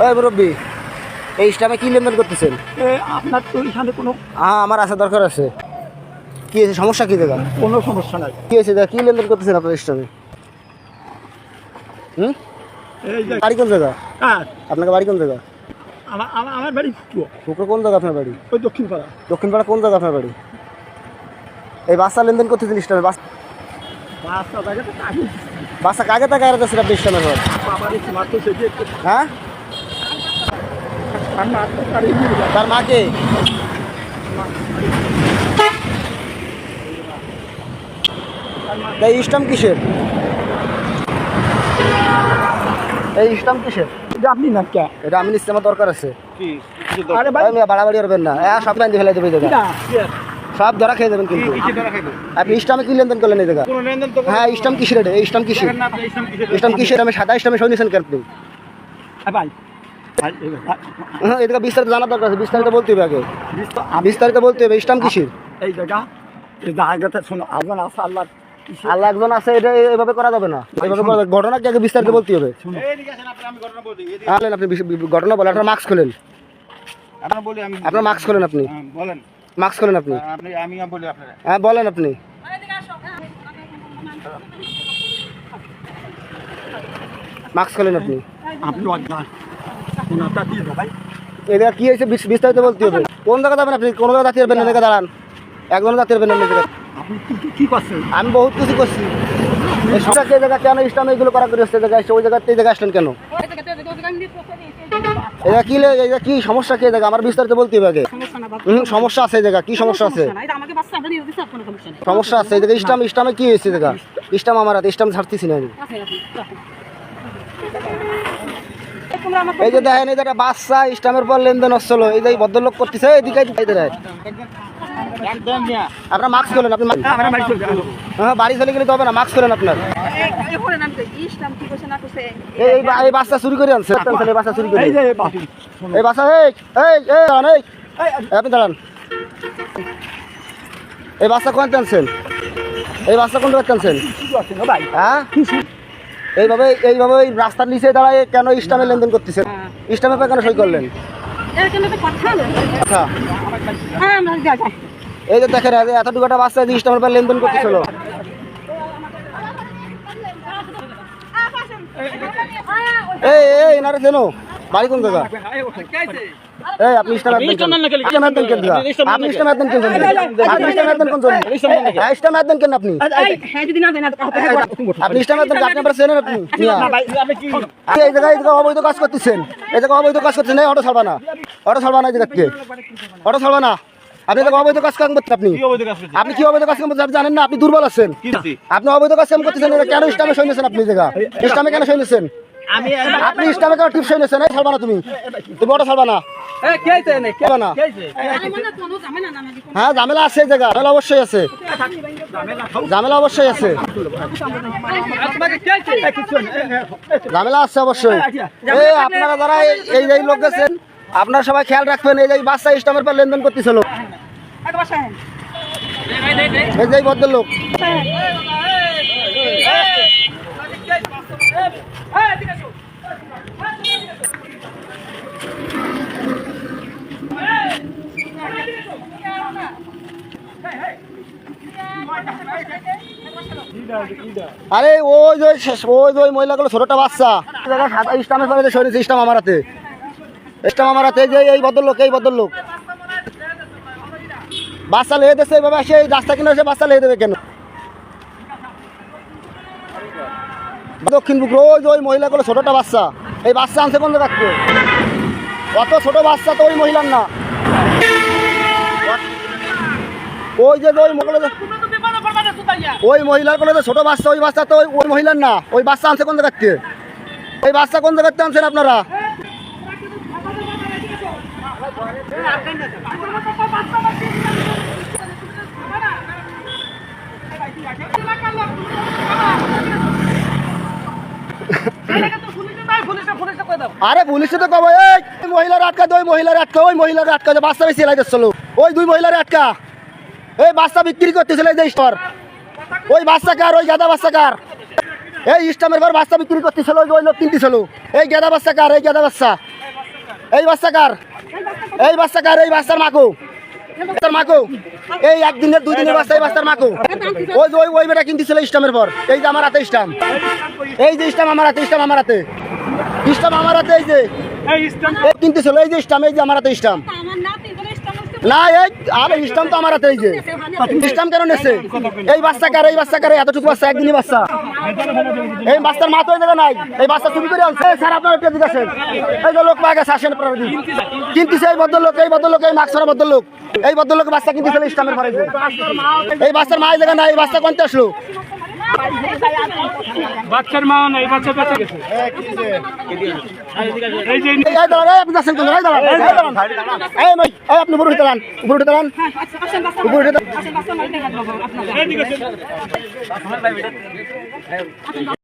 ওই মুরব্বী এই ইসলামে কি লেনদেন করতেছেন? আপনার তো এখানে কোনো হ্যাঁ আমার আসা দরকার আছে। কি আছে সমস্যা কি দেখা কোনো সমস্যা নাই। কি আছে দেখা কি লেনদেন করতেছেন আপনার ইসলামে? হুম? বাড়ি কোন জায়গা? হ্যাঁ। আপনাকে বাড়ি কোন জায়গা? আমার বাড়ি ফুকরো কোন জায়গা আপনার বাড়ি? ওই দক্ষিণ পাড়া দক্ষিণ পাড়া কোন জায়গা আপনার বাড়ি? এই বাচ্চা লেনদেন করতেছেন ইসলামে? বাস- বাচ্চা কাকে তাকে আর দিচ্ছেন আপনি ইসলামের হ্যাঁ? তার মাকে এই ইসলাম কিসের? এই ইসলাম কিসের? আপনি না কে? এটা আমি ইসলামের দরকার আছে। আরে ভাই। ভাই বাড়াবাড়ি করবেন না। হ্যাঁ সব লাইন ফেলে দেবে সব ধরা খেয়ে দেবেন কিন্তু। আপনি ইসলামে কি লেনদেন করলেন এই জায়গা হ্ঁ ইসলাম কিসের এটা? এই ইসলাম কিসের? ইসলাম কিসের আমি সাদা ইসলামে সই নিয়েছেন কেন আপনি ভাই ভাই এই ভাই, হ্যাঁ এদিকে বিস্তারিত জানার দরকার আছে বিস্তারিত বলতে হবে আগে। বিস্তারিত বলতে হবে ইসলাম কিসের? এই জায়গা এই শোনো আপনার আছে আল্লাহ আল্লাহ একজন আছে এটা এভাবে করা যাবে না এভাবে করা ঘটনা কি আগে বিস্তারিত বলতে হবে? হ্যাঁ, আপনি ঘটনা বলেন আপনার মাস্ক খোলেন। আপনার বলি আমি মাস্ক খোলেন আপনি। হ্যাঁ, বলেন। মাস্ক খোলেন আপনি। আপনি আমি বলি আপনারা হ্যাঁ বলেন আপনি। মাস্ক খোলেন আপনি। আপনি এটা কি হয়েছে বিস্তারিত বলতে হবে। কোন জায়গা যাবেন আপনি? কোন জায়গা দাঁড়িয়ে না জায়গা দাঁড়ান। একজন দাঁড়িয়ে না জায়গা কি করছেন? আমি বহুত কিছু করছি। কে জায়গা কেন ইসলাম এগুলো করা করে জায়গায় ওই জায়গাতে এই জায়গায় আসলেন কেন? এটা কি এটা কি সমস্যা কে জায়গা আমার বিস্তারিত বলতে হবে আগে। সমস্যা আছে এই জায়গা কি সমস্যা আছে? সমস্যা আছে জায়গা ইসলাম ইসলামে কি হয়েছে জায়গা ইসলাম আমার হাতে ইসলাম ছাড়তেছি না আমি। এই যে দেখেন এই যে একটা বাচ্চা ইসলামের পর লেনদেন হচ্ছিল। এই যে ভদ্রলোক করতেছে এদিকে আপনার মাস্ক খোলেন আপনি বাড়ি চলে যাব। হ্যাঁ বাড়ি চলে গেলে তো হবে না মাস্ক খোলেন আপনার। ইসলাম কি করছে না করছে এই বাচ্চা চুরি করে আনছে এই বাচ্চা চুরি করে। এই যে বাসি এই বাচ্চা এই এই এই দাঁড়ান এই। এই, আপনি দাঁড়ান। এই বাচ্চা কোন টানছেন এই বাচ্চা কোন ভাই? হ্যাঁ? এইভাবে এইভাবে ওই রাস্তার নিচে দাঁড়ায় কেন ইস্টামে লেনদেন করতেছেন? ইস্টামে পর কেন সই করলেন? আচ্ছা হ্যাঁ এই যে দেখেন এতটুকু একটা বাচ্চা যে ইসলামের পর লেনদেন করতেছিল। এই এই এনারে চেন। বাড়ি কোন জায়গা? এই আপনি কেন? আপনি কেন আপনি কোন হ্যাঁ, কেন আপনি? হ্যাঁ যদি না দেয় না তো কথা আপনি আপনি আপনার চেনেন আপনি না ভাই আপনি কি? এই জায়গায় এই অবৈধ কাজ করতেছেন। এই জায়গায় অবৈধ কাজ করতেছেন। এই অটো ছাড়বা না। অটো ছাড়বা না এই জায়গাতে অটো ছাড়বা না। আপনি জায়গায় অবৈধ কাজ কাম করতেন আপনি। আপনি কি অবৈধ কাজ কাম আপনি জানেন না আপনি দুর্বল আছেন। আপনি অবৈধ কাজ কাম করতেছেন কেন ইসলামে সৈন্যছেন আপনি জায়গা? ইসলামে কেন সৈন্যছেন? আমি আপনি ইসলামে কেন টিপ সৈন্যছেন এই ছাড়বা না তুমি তুমি অটো ছাড়বা না মানে হ্যাঁ ঝামেলা আছে এই জায়গা ঝামেলা অবশ্যই আছে ঝামেলা অবশ্যই আছে ঝামেলা আছে অবশ্যই এই আপনারা যারা এই- এই লোক গেছেন আপনারা সবাই খেয়াল রাখবেন এই যে বাচ্চা ইসলামের পর লেনদেন করতেছিল এই যে ভদ্রলোক আরে ওই যে ওই যে মহিলাগুলো ছোটটা বাচ্চা। ইসলামের পরে সরেছে ইসলাম আমার হাতে ইসলাম আমার হাতে যে এই ভদ্রলোক এই ভদ্রলোক। বাচ্চা লেগে দিচ্ছে এইভাবে এসে এই রাস্তা কিনে এসে বাচ্চা লেগে দেবে কেন? দক্ষিণ বুক যে ওই মহিলাগুলো ছোটটা বাচ্চা। এই বাচ্চা আনছে কোন থেকে? অত ছোট বাচ্চা তো ওই মহিলার না। ওই যে ওই মহিলা- ওই মহিলার কোনো যে ছোট বাচ্চা, ওই বাচ্চা তো ওই- ওই মহিলার না। ওই বাচ্চা আনছে কোন জায়গা থেকে? এই বাচ্চা কোন জায়গা থেকে আনছেন আপনারা? আরে পুলিশে তো কবে? এই মহিলার আটকা ওই মহিলার আটকা, ওই মহিলার আটকা বাচ্চা বেশি লাগাইতেছিল ওই দুই মহিলার আটকা। এই বাচ্চা বিক্রি করতেছিল এই স্টোর ওই বাচ্চা কার? ওই গাদা বাচ্চা কার? এই ইস্টামের পর বাচ্চা বিক্রি করতেছিল, ওই লোক কিনতেছিল। এই গাদা বাচ্চা কার? এই গাদা বাচ্চা। এই বাচ্চা কার? এই বাচ্চা কার? এই বাচ্চার মাকো। বাচ্চার মাকো। এই একদিনের দুই দিনের বাচ্চা, এই বাচ্চার মাকো। ওই ওই ওই বেটা কিনতেছিল ইস্টামের পর এই যে আমার হাতে ইস্টাম এই যে ইস্টাম আমার হাতে ইস্টাম আমার হাতে। ইস্টাম আমার হাতে, এই যে। কিনতেছিল, এই যে ইস্টাম এই যে আমার হাতে ইস্টাম আমার নাতি বলে ইস্টাম না, এই আরে ইস্টাম তো আমার হাতে এই যে। ইস্টাম কেন নেছে? এই বাচ্চা কার, এই বাচ্চা কার? এতটুকু বাচ্চা, একদিনই বাচ্চা। এই বাচ্চার মা তো এই নাই। এই বাচ্চা চুরি করে আনছে। স্যার, আপনার একটা দিকে আসেন। এই যে লোক আপনারা দিন। কিনতেছে এই ভদ্রলোক এই ভদ্রলোক, এই মাস্ক ভদ্রলোক। এই ভদ্রলোক বাচ্চা কিনতেছিল ইস্টামের পরে এই বাচ্চার মা এই জায়গা নাই, এই বাচ্চা কোনটা আসলো? বাচ্চার মা নাই বাচ্চা বেঁচে গেছে। আপনি উঠে দাঁড়ান উঠে দাঁড়ান। উপরে উঠে দাঁড়ান।